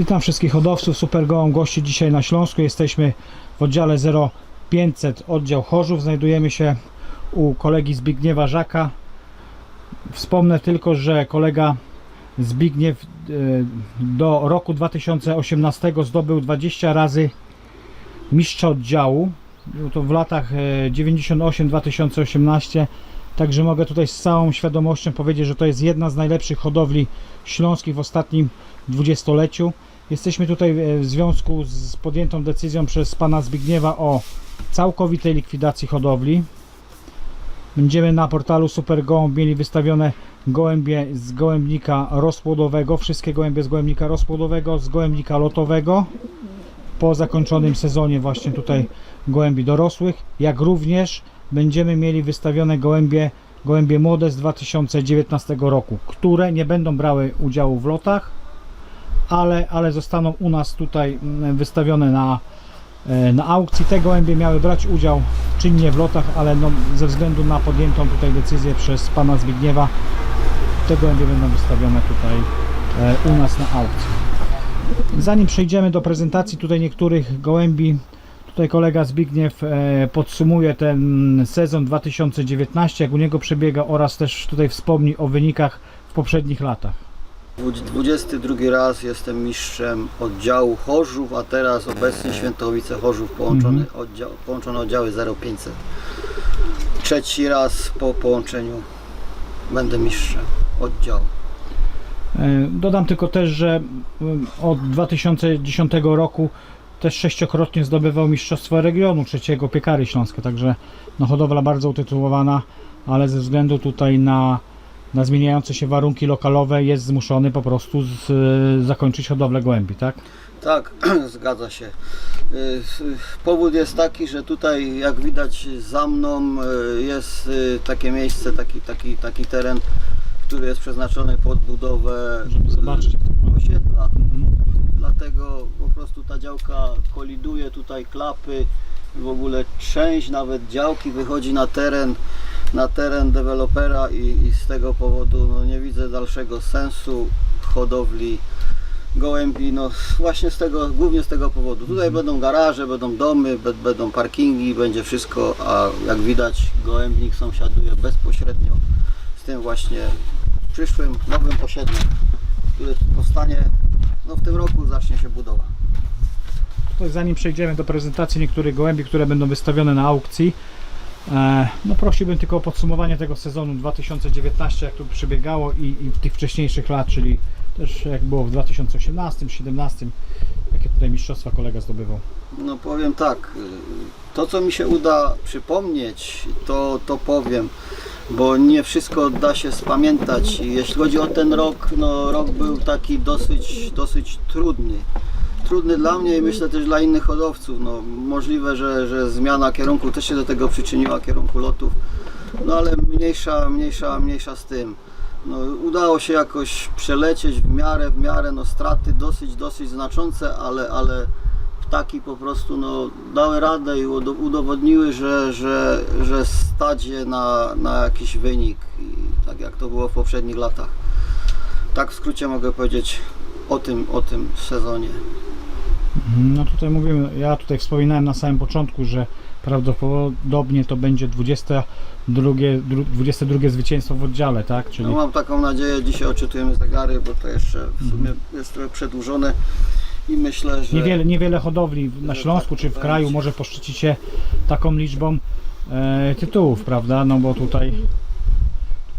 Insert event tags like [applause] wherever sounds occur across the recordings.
Witam wszystkich hodowców Super Gołąb gości dzisiaj na Śląsku. Jesteśmy w oddziale 0500 oddział Chorzów. Znajdujemy się u kolegi Zbigniewa Żaka. Wspomnę tylko, że kolega Zbigniew e, do roku 2018 zdobył 20 razy mistrza oddziału. Było to w latach e, 98-2018. Także mogę tutaj z całą świadomością powiedzieć, że to jest jedna z najlepszych hodowli śląskich w ostatnim dwudziestoleciu. Jesteśmy tutaj e, w związku z podjętą decyzją przez pana Zbigniewa o całkowitej likwidacji hodowli. Będziemy na portalu Super Gołąb mieli wystawione gołębie z gołębnika rozpłodowego, wszystkie gołębie z gołębnika rozpłodowego, z gołębnika lotowego. Po zakończonym sezonie właśnie tutaj gołębi dorosłych, jak również będziemy mieli wystawione gołębie, gołębie młode z 2019 roku, które nie będą brały udziału w lotach, ale, ale zostaną u nas tutaj mm, wystawione na, na aukcji. Te gołębie miały brać udział czynnie w lotach, ale no, ze względu na podjętą tutaj decyzję przez pana Zbigniewa, te gołębie będą wystawione tutaj e, u nas na aukcji. Zanim przejdziemy do prezentacji tutaj niektórych gołębi, tutaj kolega Zbigniew e, podsumuje ten sezon 2019, jak u niego przebiega oraz też tutaj wspomni o wynikach w poprzednich latach. 22 raz jestem mistrzem oddziału Chorzów, a teraz obecnie Świętowice Chorzów połączony oddział, połączone oddziały 0500. Trzeci raz po połączeniu będę mistrzem oddziału. E, Dodam tylko też, że mm, od 2010 roku też sześciokrotnie zdobywał Mistrzostwo Regionu trzeciego Piekary Śląskie, także no, hodowla bardzo utytułowana, ale ze względu tutaj na, na zmieniające się warunki lokalowe jest zmuszony po prostu z, e, zakończyć hodowlę gołębi, tak? Tak, [clears throat] zgadza się. Y, Powód jest taki, że tutaj jak widać za mną y, jest y, takie miejsce, taki, taki, taki teren, który jest przeznaczony pod budowę osiedla. Mhm. Dlatego po prostu ta działka koliduje, tutaj klapy, w ogóle część nawet działki wychodzi na teren, na teren dewelopera i, i z tego powodu no, nie widzę dalszego sensu hodowli gołębi, no właśnie z tego, głównie z tego powodu. Tutaj będą garaże, będą domy, będą parkingi, będzie wszystko, a jak widać gołębnik sąsiaduje bezpośrednio z tym właśnie przyszłym nowym osiedlem, które powstanie no w tym roku zacznie się budowa. Zanim przejdziemy do prezentacji niektórych gołębi, które będą wystawione na aukcji, no prosiłbym tylko o podsumowanie tego sezonu 2019, jak to przebiegało i, i tych wcześniejszych lat, czyli też jak było w 2018, 2017, jakie tutaj mistrzostwa kolega zdobywał. No powiem tak, to co mi się uda przypomnieć, to, to powiem, bo nie wszystko da się spamiętać. Jeśli chodzi o ten rok, no rok był taki dosyć, dosyć trudny. Trudny dla mnie i myślę też dla innych hodowców. No, możliwe, że, że zmiana kierunku też się do tego przyczyniła, kierunku lotów. No ale mniejsza, mniejsza, mniejsza z tym. No, udało się jakoś przelecieć w miarę, w miarę, no straty dosyć, dosyć znaczące, ale, ale ptaki po prostu no, dały radę i udo- udowodniły, że, że, że stać je na, na jakiś wynik, i tak jak to było w poprzednich latach. Tak w skrócie mogę powiedzieć o tym, o tym sezonie. No tutaj mówimy, ja tutaj wspominałem na samym początku, że prawdopodobnie to będzie 22, dru- 22 zwycięstwo w oddziale, tak? Czyli No, mam taką nadzieję, dzisiaj odczytujemy zegary, bo to jeszcze w sumie jest trochę przedłużone i myślę, że... Niewiele, niewiele hodowli na Śląsku tak czy w kraju może poszczycić się taką liczbą e, tytułów, prawda? No bo tutaj,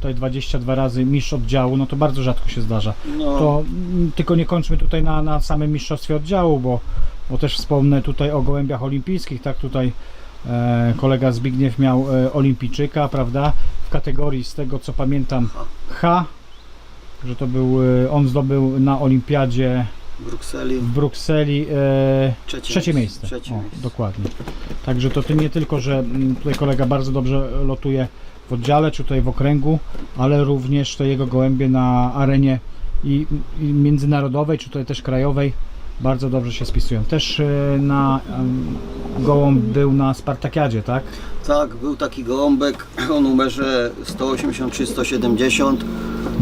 tutaj 22 razy mistrz oddziału, no to bardzo rzadko się zdarza. no, To mm, tylko nie kończmy tutaj na, na samym mistrzostwie oddziału, bo, bo też wspomnę tutaj o gołębiach olimpijskich, tak? Tutaj e, kolega Zbigniew miał e, olimpijczyka, prawda? W kategorii z tego co pamiętam H. Że to był, e, on zdobył na olimpiadzie w Brukseli w Brukseli e, trzecie, trzecie miejsce. Trzecie o, miejsce. Dokładnie. Także to ty nie tylko, że mm, tutaj kolega bardzo dobrze lotuje w oddziale, czy tutaj w okręgu, ale również te jego gołębie na arenie i, i międzynarodowej, czy tutaj też krajowej bardzo dobrze się spisują. Też e, na gołąb był na Spartakiadzie, tak? Tak, był taki gołąbek [clears throat] o numerze 183-170.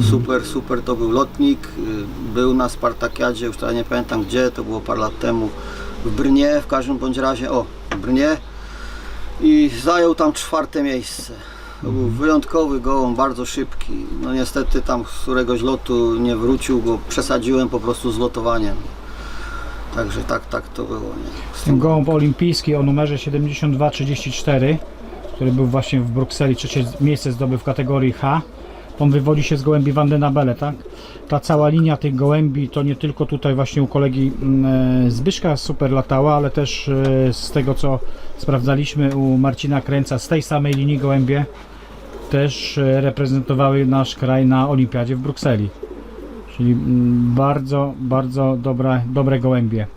Super, super to był lotnik. Y, Był na Spartakiadzie, już teraz nie pamiętam gdzie, to było parę lat temu. W Brnie, w każdym bądź razie, o, w Brnie. I zajął tam czwarte miejsce. To był wyjątkowy gołąb, bardzo szybki. No niestety tam z któregoś lotu nie wrócił, bo przesadziłem po prostu z lotowaniem. Także tak, tak to było. Nie? Z Ten gołąb olimpijski o numerze 7234, który był właśnie w Brukseli, trzecie miejsce zdobył w kategorii H. On wywodzi się z gołębi Van den Abele, tak? Ta cała linia tych gołębi to nie tylko tutaj właśnie u kolegi mm, e, Zbyszka super latała, ale też e, z tego co sprawdzaliśmy u Marcina Kręca z tej samej linii gołębie też e, reprezentowały nasz kraj na olimpiadzie w Brukseli. Czyli mm, bardzo, bardzo dobra, dobre gołębie.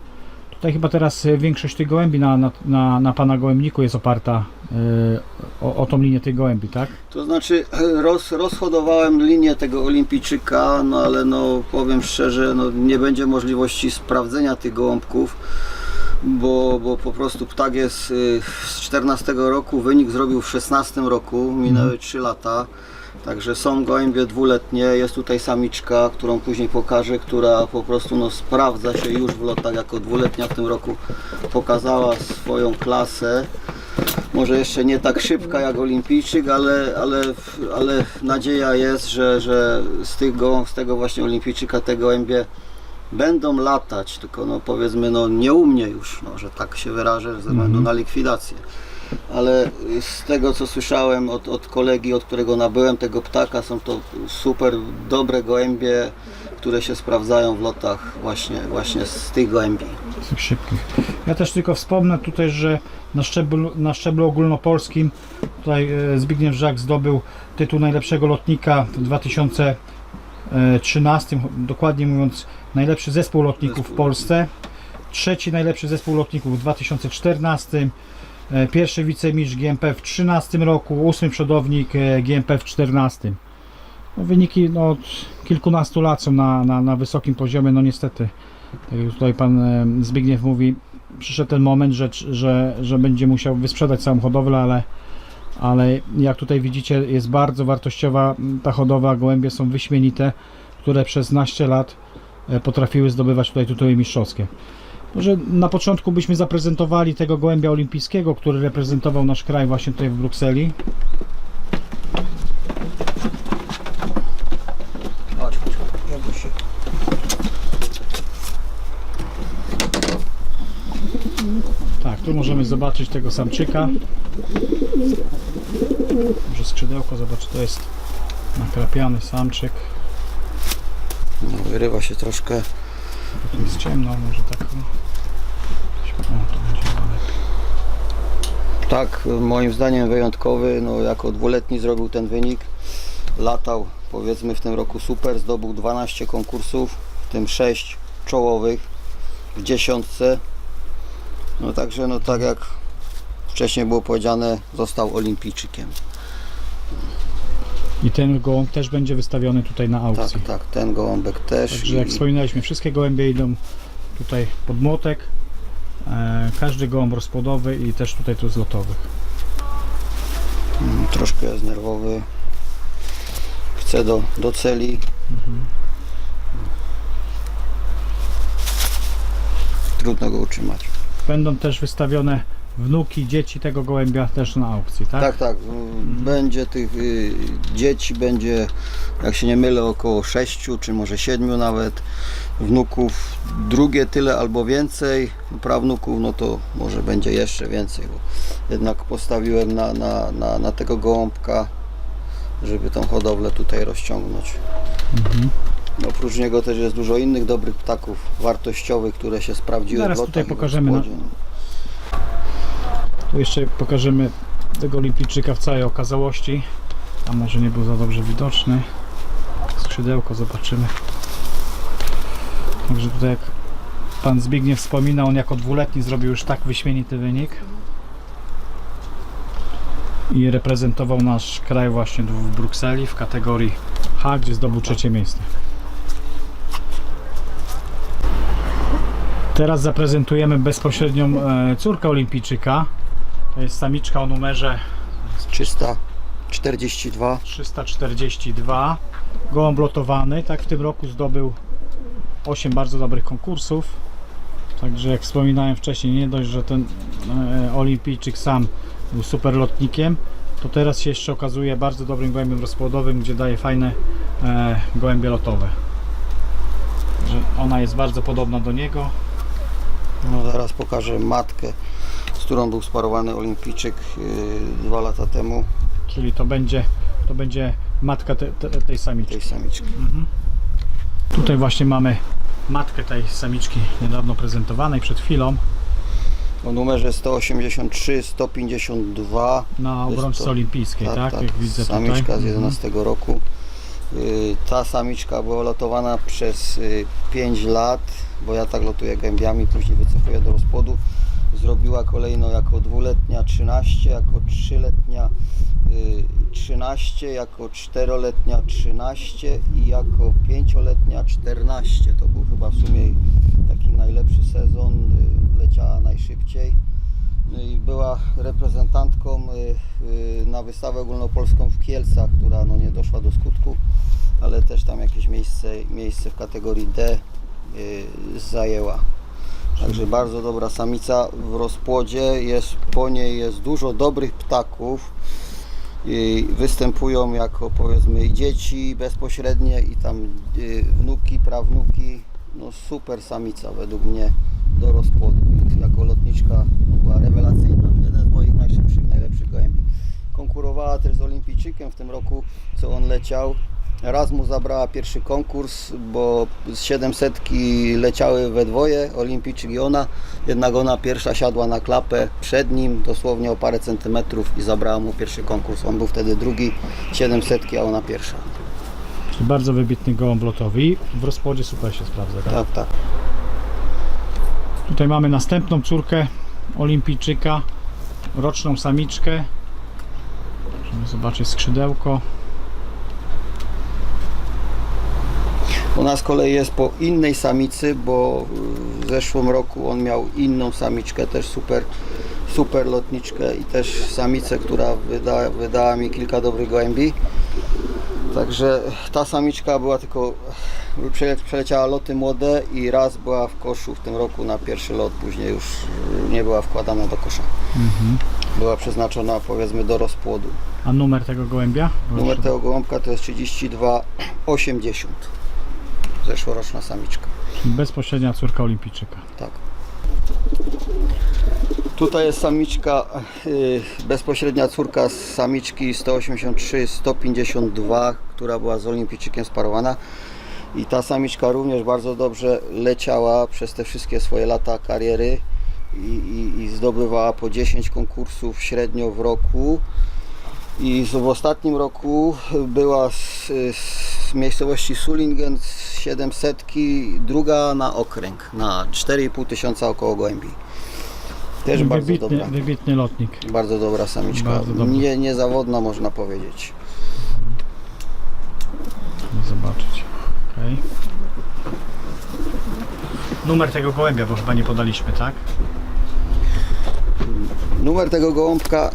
Tutaj chyba teraz e, większość tych gołębi na, na, na, na pana gołębniku jest oparta e, o, o tą linię tych gołębi, tak? To znaczy [clears throat] roz, rozhodowałem linię tego olimpijczyka, no ale no powiem szczerze, no nie będzie możliwości sprawdzenia tych gołąbków, bo, bo po prostu ptak jest y, z 14 roku, wynik zrobił w 16 roku, minęły 3 lata. Także są gołębie dwuletnie, jest tutaj samiczka, którą później pokażę, która po prostu no, sprawdza się już w lotach jako dwuletnia w tym roku. Pokazała swoją klasę. Może jeszcze nie tak szybka jak olimpijczyk, ale, ale, ale nadzieja jest, że, że z, tych gołąb, z tego właśnie olimpijczyka te gołębie będą latać, tylko no powiedzmy no nie u mnie już, no, że tak się wyrażę, ze względu na likwidację. Ale z tego co słyszałem od, od kolegi, od którego nabyłem tego ptaka, są to super dobre gołębie, które się sprawdzają w lotach właśnie, właśnie z tych gołębi. Z tych szybkich. Ja też tylko wspomnę tutaj, że na szczeblu, na szczeblu ogólnopolskim tutaj e, Zbigniew Żak zdobył tytuł najlepszego lotnika w 2013, dokładnie mówiąc najlepszy zespół lotników w Polsce, trzeci najlepszy zespół lotników w 2014, e, pierwszy wicemistrz GMP w 2013 roku, ósmy przodownik e, GMP w 2014. No, wyniki no, od kilkunastu lat są na, na, na wysokim poziomie, no niestety. Tak jak tutaj pan e, Zbigniew mówi, przyszedł ten moment, że, że, że będzie musiał wysprzedać całą hodowlę, ale, ale jak tutaj widzicie jest bardzo wartościowa ta hodowla, gołębie są wyśmienite, które przez naście lat e, potrafiły zdobywać tutaj tytuły mistrzowskie. Może na początku byśmy zaprezentowali tego gołębia olimpijskiego, który reprezentował nasz kraj właśnie tutaj w Brukseli. Tak, tu możemy zobaczyć tego samczyka. Może skrzydełko, zobacz, to jest nakrapiany samczyk. No, wyrywa się troszkę. Tu jest ciemno, może tak. o. O, to będzie. Tak, moim zdaniem wyjątkowy, no jako dwuletni zrobił ten wynik. Latał powiedzmy w tym roku super, zdobył 12 konkursów, w tym 6 czołowych w dziesiątce. No także no tak jak wcześniej było powiedziane, został olimpijczykiem. I ten gołąb też będzie wystawiony tutaj na Tak, aukcji. tak, ten gołąbek też. Także jak I- wspominaliśmy, wszystkie gołębie idą tutaj pod młotek. E, każdy gołąb rozpłodowy i też tutaj tu z lotowych. Mm, Troszkę jest nerwowy. Chce do, do celi. Trudno go utrzymać. Będą też wystawione wnuki, dzieci tego gołębia też na aukcji, tak? Tak, tak. y, Będzie tych y, dzieci, będzie, jak się nie mylę, około 6 czy może 7 nawet. Wnuków drugie tyle albo więcej. Prawnuków, no to może będzie jeszcze więcej, bo jednak postawiłem na, na, na, na tego gołąbka, żeby tą hodowlę tutaj rozciągnąć. No, oprócz niego też jest dużo innych dobrych ptaków wartościowych, które się sprawdziły Zaraz tutaj pokażemy na- rozpłodzie. Tu jeszcze pokażemy tego olimpijczyka w całej okazałości. A może nie był za dobrze widoczny. Skrzydełko zobaczymy. Także tutaj jak pan Zbigniew wspomina, on jako dwuletni zrobił już tak wyśmienity wynik. I reprezentował nasz kraj właśnie w Brukseli w kategorii H, gdzie zdobył trzecie miejsce. Teraz zaprezentujemy bezpośrednią e, córkę olimpijczyka. To jest samiczka o numerze 342. 342. Gołąb lotowany. Tak w tym roku zdobył 8 bardzo dobrych konkursów. Także jak wspominałem wcześniej, nie dość, że ten e, olimpijczyk sam był super lotnikiem, to teraz się jeszcze okazuje bardzo dobrym gołębiem rozpłodowym, gdzie daje fajne e, gołębie lotowe. Że ona jest bardzo podobna do niego. No zaraz pokażę matkę, z którą był sparowany olimpijczyk yy, dwa lata temu, Czyli to będzie, to będzie matka te, te, tej samiczki. tej samiczki. Tutaj właśnie mamy matkę tej samiczki niedawno prezentowanej przed chwilą O numerze 183, 152. na obrączce olimpijskiej, tak? Jak widzę Samiczka tutaj. z Mhm. 11 roku. Yy, Ta samiczka była lotowana przez 5 lat, bo ja tak lotuję gębiami, później wycofuję do rozpłodu. Zrobiła kolejno jako dwuletnia 13, jako trzyletnia yy, 13, jako czteroletnia 13 i jako pięcioletnia 14. To był chyba w sumie taki najlepszy sezon, leciała najszybciej. No była reprezentantką y, y, na wystawę ogólnopolską w Kielcach, która no nie doszła do skutku, ale też tam jakieś miejsce, miejsce w kategorii D y, zajęła. Także bardzo dobra samica w rozpłodzie, jest, po niej jest dużo dobrych ptaków. I występują jako powiedzmy dzieci bezpośrednie i tam wnuki, prawnuki. No super samica według mnie do rozpłodu. Jako lotniczka była rewelacyjna. Jeden z moich najszybszych, najlepszych gołębi. Konkurowała też z olimpijczykiem w tym roku, co on leciał. Raz mu zabrała pierwszy konkurs, bo z 700 leciały we dwoje, olimpijczyk i ona. Jednak ona pierwsza siadła na klapę przed nim, dosłownie o parę centymetrów i zabrała mu pierwszy konkurs. On był wtedy drugi, 700, a ona pierwsza. Bardzo wybitny gołąb lotowy w rozpłodzie super się sprawdza. Tak? Tak, tak. Tutaj mamy następną córkę olimpijczyka, roczną samiczkę. Możemy zobaczyć skrzydełko. Ona z kolei jest po innej samicy, bo w zeszłym roku on miał inną samiczkę, też super, super lotniczkę i też samicę, która wyda, wydała mi kilka dobrych gołębi. Także ta samiczka była tylko, przele- przeleciała loty młode i raz była w koszu w tym roku na pierwszy lot, później już nie była wkładana do kosza. Była przeznaczona powiedzmy do rozpłodu. A numer tego gołębia? Numer tego gołąbka to jest 3280. Zeszłoroczna samiczka. Bezpośrednia córka olimpijczyka. Tak. Tutaj jest samiczka, y, bezpośrednia córka z samiczki 183-152, która była z olimpijczykiem sparowana. I ta samiczka również bardzo dobrze leciała przez te wszystkie swoje lata kariery i, i, i zdobywała po 10 konkursów średnio w roku. I w ostatnim roku była z, z miejscowości Sulingen z 700, druga na okręg, na 4,5 tysiąca około gołębi. Też bardzo Wybitny, dobra, wybitny lotnik. bardzo dobra samiczka. Bardzo dobra. Nie, niezawodna można powiedzieć. Zobaczyć. Okay. Numer tego gołębia, bo chyba nie podaliśmy, tak? Numer tego gołąbka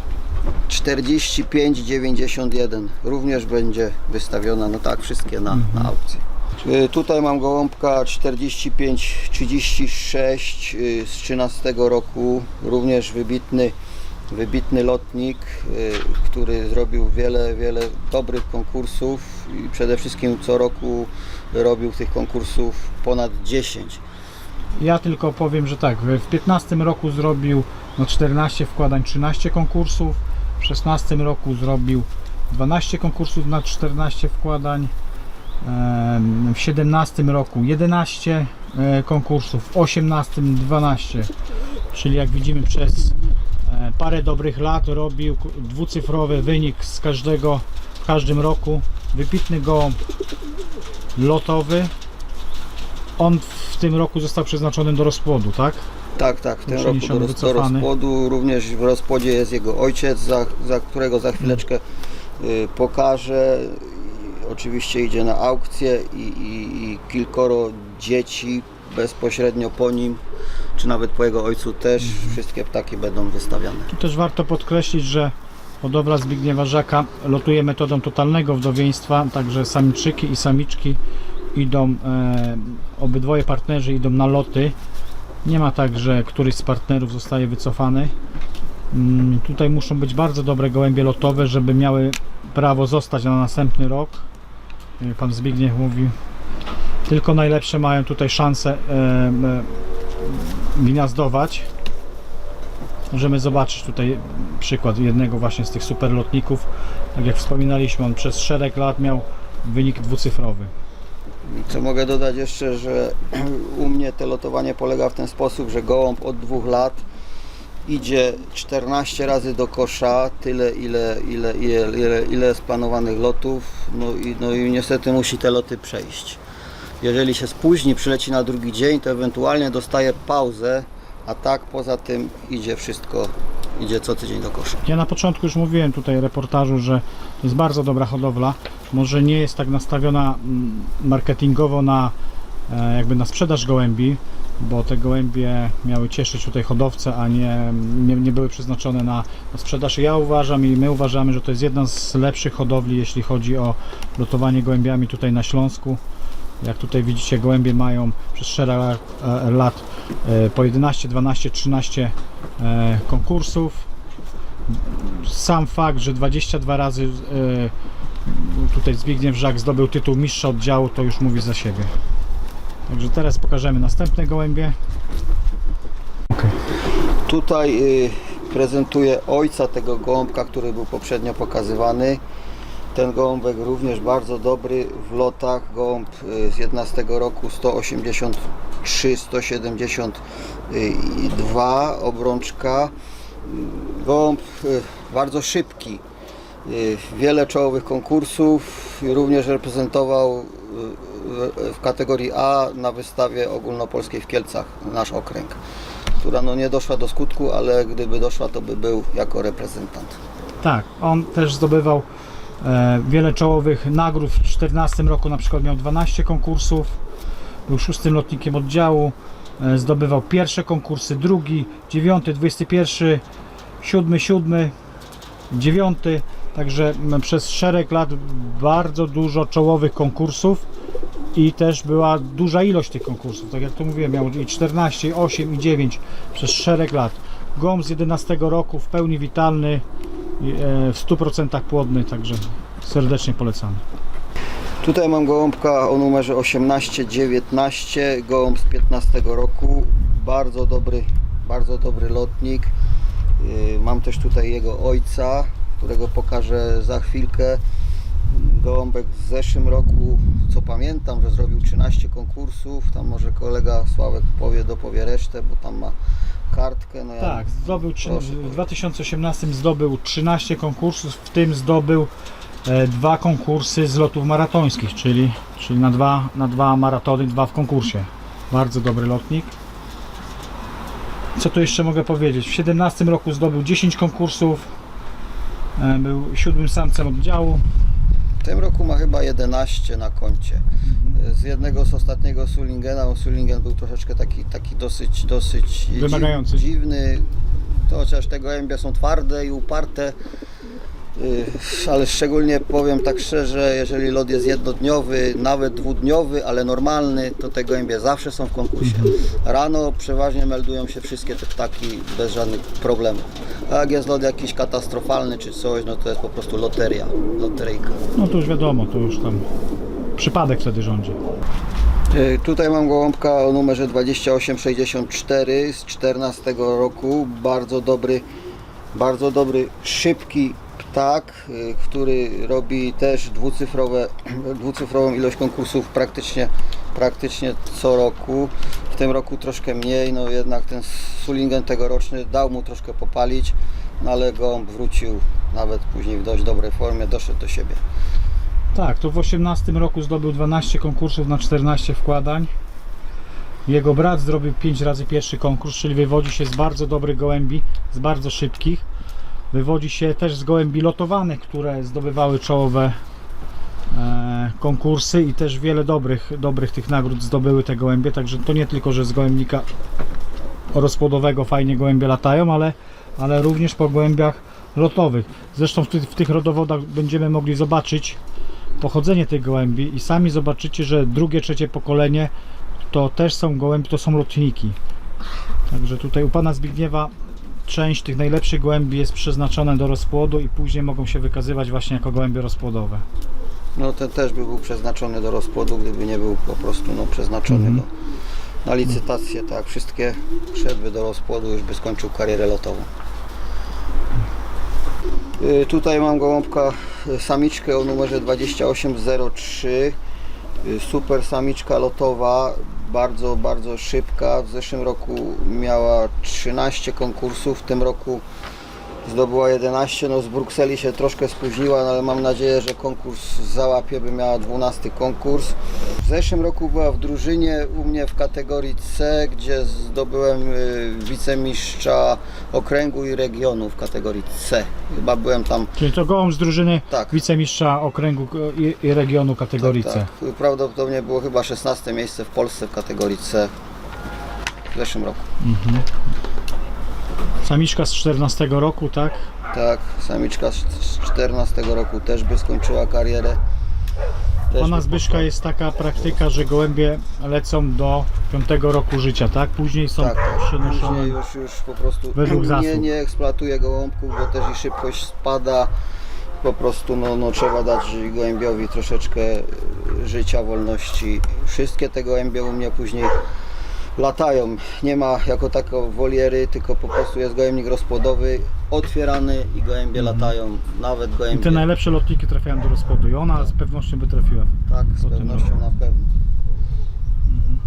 4591 również będzie wystawiona, no tak, wszystkie na, na aukcji. Y, Tutaj mam gołąbka 4536 y, z 13 roku, również wybitny, wybitny lotnik, y, który zrobił wiele, wiele dobrych konkursów i przede wszystkim co roku robił tych konkursów ponad 10. Ja tylko powiem, że tak, w w 15 roku zrobił no 14 wkładań, 13 konkursów, w 16 roku zrobił 12 konkursów na 14 wkładań, w 17 roku 11 e, konkursów, w 18 12, czyli jak widzimy przez e, parę dobrych lat robił dwucyfrowy wynik z każdego, w każdym roku, wybitny gołąb lotowy, on w tym roku został przeznaczony do rozpłodu, tak? Tak, tak, w tym roku do, roz, do rozpłodu. Również w rozpłodzie jest jego ojciec, za, za którego za chwileczkę y, pokażę. Oczywiście idzie na aukcję i, i, i kilkoro dzieci bezpośrednio po nim, czy nawet po jego ojcu też, wszystkie ptaki będą wystawiane. Tu też warto podkreślić, że hodowla Zbigniewa Żaka lotuje metodą totalnego wdowieństwa, także samiczyki i samiczki idą, e, obydwoje partnerzy idą na loty. Nie ma tak, że któryś z partnerów zostaje wycofany. Mm, Tutaj muszą być bardzo dobre gołębie lotowe, żeby miały prawo zostać na następny rok. Jak Pan Zbigniew mówi, tylko najlepsze mają tutaj szansę gniazdować. Możemy zobaczyć tutaj przykład jednego właśnie z tych superlotników. Tak jak wspominaliśmy, on przez szereg lat miał wynik dwucyfrowy. Co mogę dodać jeszcze, że [clears throat] u mnie to lotowanie polega w ten sposób, że gołąb od dwóch lat idzie 14 razy do kosza, tyle ile, ile, ile, ile, jest planowanych lotów, no i, no i niestety musi te loty przejść. Jeżeli się spóźni, przyleci na drugi dzień, to ewentualnie dostaje pauzę, a tak poza tym idzie wszystko, idzie co tydzień do kosza. Ja na początku już mówiłem tutaj reportażu, że to jest bardzo dobra hodowla. Może nie jest tak nastawiona mm, marketingowo na e, jakby na sprzedaż gołębi, bo te gołębie miały cieszyć tutaj hodowcę, a nie, nie, nie były przeznaczone na, sprzedaż. Ja uważam i my uważamy, że to jest jedna z lepszych hodowli, jeśli chodzi o lotowanie gołębiami tutaj na Śląsku. Jak tutaj widzicie, gołębie mają przez szereg lat, e, lat e, po 11, 12, 13 e, konkursów sam fakt, że 22 razy e, tutaj Zbigniew Żak zdobył tytuł mistrza oddziału, to już mówi za siebie. Także teraz pokażemy następne gołębie. Tutaj y, prezentuję ojca tego gołąbka, który był poprzednio pokazywany. Ten gołąbek również bardzo dobry w lotach. Gołąb y, z 11 roku 183, 172 obrączka. Gołąb y, bardzo szybki. Y, Wiele czołowych konkursów. Również reprezentował y, w- kategorii A na wystawie ogólnopolskiej w Kielcach, nasz okręg która no nie doszła do skutku, ale gdyby doszła, to by był jako reprezentant. Tak, on też zdobywał e, wiele czołowych nagród. W 2014 roku na przykład miał 12 konkursów. Był szóstym lotnikiem oddziału. E, zdobywał pierwsze konkursy, drugi, dziewiąty, 21, siódmy, siódmy, dziewiąty. Także przez szereg lat bardzo dużo czołowych konkursów i też była duża ilość tych konkursów. Tak jak tu mówiłem, miał i 14, i 8 i 9 przez szereg lat. Gom z 11 roku w pełni witalny, e, w 100% płodny, także serdecznie polecamy. Tutaj mam gołąbka o numerze 18-19, gołąb z 15 roku, bardzo dobry, bardzo dobry lotnik. Yy, Mam też tutaj jego ojca, którego pokażę za chwilkę. Gołąbek w zeszłym roku, co pamiętam, że zrobił 13 konkursów. Tam może kolega Sławek powie, dopowie resztę, bo tam ma kartkę. No ja Tak, zdobył Proszę w bardzo. 2018 zdobył 13 konkursów, w tym zdobył e, dwa konkursy z lotów maratońskich, czyli, czyli na, dwa, na dwa maratony, dwa w konkursie. Bardzo dobry lotnik. Co tu jeszcze mogę powiedzieć? W 2017 roku zdobył 10 konkursów, e, był siódmym samcem oddziału. W tym roku ma chyba 11 na koncie. Z jednego z ostatniego Sulingena, bo Sulingen był troszeczkę taki, taki dosyć, dosyć Wymagający. dziw- dziwny. To chociaż te gołębie są twarde i uparte, ale szczególnie powiem tak szczerze, jeżeli lot jest jednodniowy, nawet dwudniowy, ale normalny, to te gołębie zawsze są w konkursie. Rano przeważnie meldują się wszystkie te ptaki bez żadnych problemów. A jak jest lot jakiś katastrofalny czy coś, no to jest po prostu loteria, loteryjka. No to już wiadomo, to już tam przypadek wtedy rządzi. E, Tutaj mam gołąbka o numerze 2864 z 14 roku. Bardzo dobry, bardzo dobry, szybki ptak, e, który robi też dwucyfrowe, [clears throat] dwucyfrową ilość konkursów praktycznie, praktycznie co roku. W tym roku troszkę mniej, no jednak ten Sulingen tegoroczny dał mu troszkę popalić, no ale gołąb wrócił nawet później w dość dobrej formie, doszedł do siebie. Tak, to w 18 roku zdobył 12 konkursów na 14 wkładań. Jego brat zrobił 5 razy pierwszy konkurs, czyli wywodzi się z bardzo dobrych gołębi, z bardzo szybkich. Wywodzi się też z gołębi lotowanych, które zdobywały czołowe e, konkursy i też wiele dobrych, dobrych tych nagród zdobyły te gołębie, także to nie tylko, że z gołębnika rozpłodowego fajnie gołębie latają, ale, ale również po gołębiach lotowych. Zresztą w, ty, w tych rodowodach będziemy mogli zobaczyć pochodzenie tych gołębi i sami zobaczycie, że drugie, trzecie pokolenie to też są gołębi, to są lotniki. Także tutaj u pana Zbigniewa część tych najlepszych gołębi jest przeznaczona do rozpłodu i później mogą się wykazywać właśnie jako gołębie rozpłodowe. No ten też by był przeznaczony do rozpłodu, gdyby nie był po prostu no, przeznaczony Mhm. do, na licytację, tak, wszystkie szedłby do rozpłodu, już by skończył karierę lotową. Y, Tutaj mam gołąbka y, samiczkę o numerze 2803. Y, Super samiczka lotowa, bardzo, bardzo szybka. W zeszłym roku miała 13 konkursów, w tym roku zdobyła 11. No z Brukseli się troszkę spóźniła, no ale mam nadzieję, że konkurs załapie, by miała 12 konkurs. W zeszłym roku była w drużynie u mnie w kategorii C, gdzie zdobyłem y, wicemistrza okręgu i regionu w kategorii C. Chyba byłem tam Czyli to gołąb z drużyny Tak. wicemistrza okręgu i, regionu kategorii C. Tak, prawdopodobnie było chyba 16 miejsce w Polsce w kategorii C w zeszłym roku. Samiczka z 14 roku, tak? Tak, samiczka z z 14 roku też by skończyła karierę. Też Pana by Zbyszka jest taka praktyka, że gołębie lecą do 5 roku życia, tak? Później są Tak, tak. przenoszone. Później już, już po prostu Według nie, zasług. nie eksploatuje gołąbków, bo też i szybkość spada. Po prostu no, no, trzeba dać gołębiowi troszeczkę życia, wolności. Wszystkie te gołębie u mnie później latają. Nie ma jako tako woliery, tylko po prostu jest gołębnik rozpłodowy, otwierany i gołębie latają. Nawet Mhm. I gołębie. te najlepsze lotniki trafiają do rozpłodu i ona z pewnością by trafiła. Tak, z po tym pewnością roku. na pewno.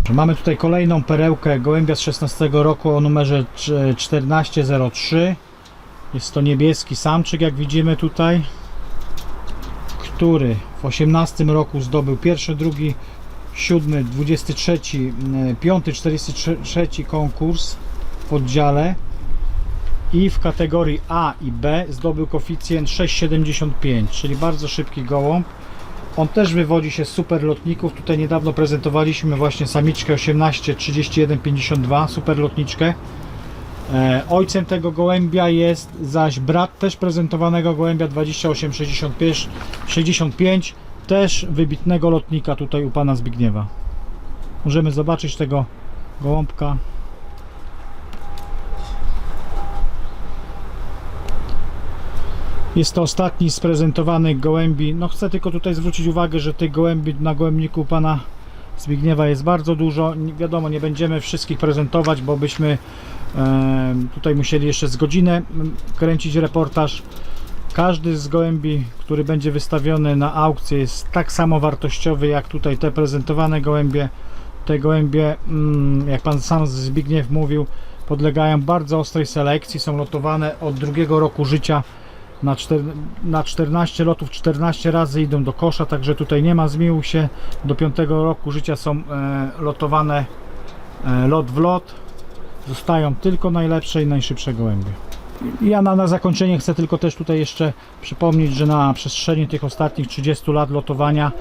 Mamy tutaj kolejną perełkę gołębia z 16 roku o numerze trz- 1403. Jest to niebieski samczyk, jak widzimy tutaj, który w 18 roku zdobył pierwszy, drugi, siódmy, 23, mm, piąty, 43 konkurs w oddziale i w kategorii A i B zdobył koeficjent 6,75, czyli bardzo szybki gołąb. On też wywodzi się z super lotników. Tutaj niedawno prezentowaliśmy właśnie samiczkę 18 31 52, super lotniczkę. E, ojcem tego gołębia jest zaś brat też prezentowanego gołębia 28 65, 65 też wybitnego lotnika tutaj u pana Zbigniewa. Możemy zobaczyć tego gołąbka. Jest to ostatni z prezentowanych gołębi. No chcę tylko tutaj zwrócić uwagę, że tych gołębi na gołębniku pana Zbigniewa jest bardzo dużo. Wiadomo, nie będziemy wszystkich prezentować, bo byśmy e, tutaj musieli jeszcze z godzinę m, kręcić reportaż. Każdy z gołębi, który będzie wystawiony na aukcję jest tak samo wartościowy jak tutaj te prezentowane gołębie. Te gołębie, mm, jak pan sam Zbigniew mówił, podlegają bardzo ostrej selekcji, są lotowane od drugiego roku życia na, czter, na 14 lotów 14 razy idą do kosza, także tutaj nie ma zmiłuj się. Do 5 roku życia są e, lotowane e, lot w lot. Zostają tylko najlepsze i najszybsze gołębie. Ja na, na zakończenie chcę tylko też tutaj jeszcze przypomnieć, że na przestrzeni tych ostatnich 30 lat lotowania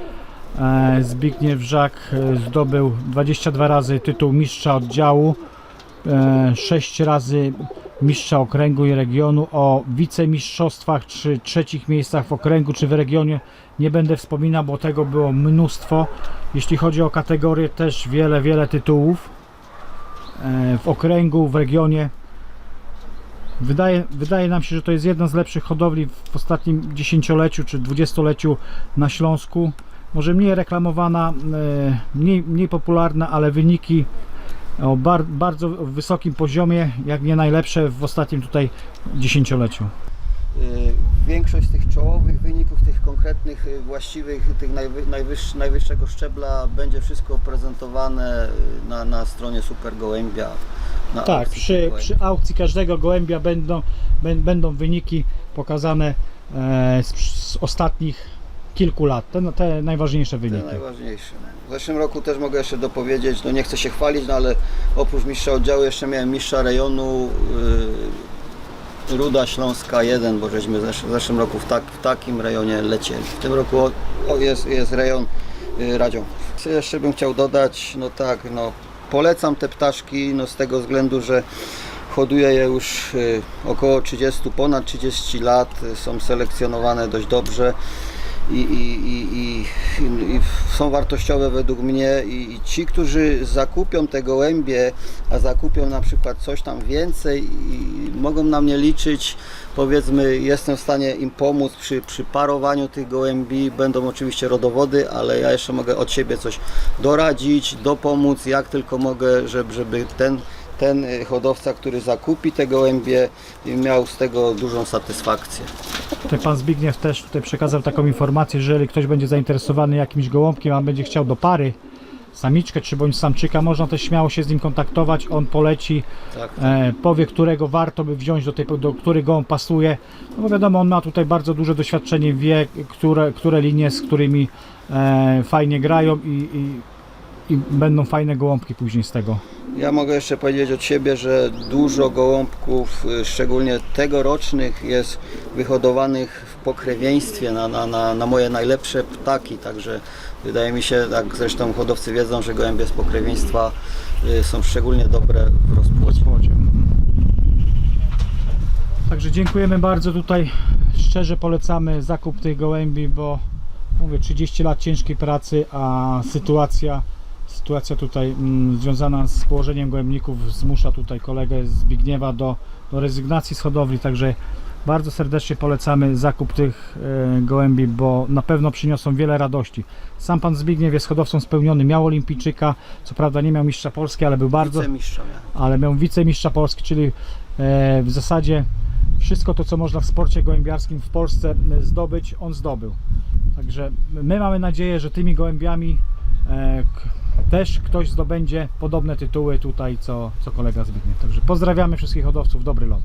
e, Zbigniew Żak e, zdobył 22 razy tytuł mistrza oddziału, e, 6 razy mistrza okręgu i regionu. O wicemistrzostwach czy trzecich miejscach w okręgu czy w regionie nie będę wspominał, bo tego było mnóstwo. Jeśli chodzi o kategorie, też wiele, wiele tytułów e, w okręgu, w regionie. Wydaje, wydaje nam się, że to jest jedna z lepszych hodowli w ostatnim dziesięcioleciu czy dwudziestoleciu na Śląsku. Może mniej reklamowana, e, mniej, mniej popularna, ale wyniki o bar, bardzo wysokim poziomie, jak nie najlepsze w ostatnim tutaj dziesięcioleciu. Y, Większość tych czołowych wyników, tych konkretnych, y, właściwych, tych najwy, najwyższ, najwyższego szczebla będzie wszystko prezentowane y, na, na stronie Super Gołębia. Na Tak, aukcji przy, Gołębia. przy aukcji każdego gołębia będą, bę- będą wyniki pokazane e, z, z ostatnich kilku lat, te, te najważniejsze Te wyniki. najważniejsze. W zeszłym roku też mogę jeszcze dopowiedzieć, no nie chcę się chwalić, no ale oprócz mistrza oddziału jeszcze miałem mistrza rejonu. Ruda Śląska 1, bo żeśmy w zesz- w zeszłym roku w, tak, w takim rejonie lecieli. W tym roku jest, jest rejon y, Radzią. Co jeszcze bym chciał dodać, no tak, no polecam te ptaszki, no z tego względu, że hoduję je już y, około 30, ponad 30 lat, y, są selekcjonowane dość dobrze i, i, i, i, i są wartościowe według mnie i, i ci, którzy zakupią te gołębie, a zakupią na przykład coś tam więcej i mogą na mnie liczyć, powiedzmy jestem w stanie im pomóc przy, przy parowaniu tych gołębi, będą oczywiście rodowody, ale ja jeszcze mogę od siebie coś doradzić, dopomóc jak tylko mogę, żeby, żeby ten ten y, hodowca, który zakupi te gołębie, miał z tego dużą satysfakcję. Tutaj pan Zbigniew też tutaj przekazał taką informację, że jeżeli ktoś będzie zainteresowany jakimś gołąbkiem, a będzie chciał do pary samiczkę czy bądź samczyka, można też śmiało się z nim kontaktować, on poleci, Tak. e, powie, którego warto by wziąć, do, tej, do który gołąb pasuje. No bo wiadomo, on ma tutaj bardzo duże doświadczenie, wie, które, które linie, z którymi e, fajnie grają i, i, i będą fajne gołąbki później z tego. Ja mogę jeszcze powiedzieć od siebie, że dużo gołąbków, y, szczególnie tegorocznych, jest wyhodowanych w pokrewieństwie na, na, na, na moje najlepsze ptaki, także wydaje mi się, jak zresztą hodowcy wiedzą, że gołębie z pokrewieństwa y, są szczególnie dobre w rozpłodzie. Także dziękujemy bardzo tutaj. Szczerze polecamy zakup tych gołębi, bo mówię 30 lat ciężkiej pracy, a sytuacja sytuacja tutaj mm, związana z położeniem gołębników zmusza tutaj kolegę Zbigniewa do, do rezygnacji z hodowli, także bardzo serdecznie polecamy zakup tych e, gołębi, bo na pewno przyniosą wiele radości. Sam pan Zbigniew jest hodowcą spełniony, miał olimpijczyka, co prawda nie miał mistrza Polski, ale był bardzo Wicemistrza miałem. ale miał wicemistrza Polski, czyli e, w zasadzie wszystko to, co można w sporcie gołębiarskim w Polsce e, zdobyć, on zdobył. Także my mamy nadzieję, że tymi gołębiami też ktoś zdobędzie podobne tytuły tutaj, co, co kolega Zbigniew. Także pozdrawiamy wszystkich hodowców, dobry lot.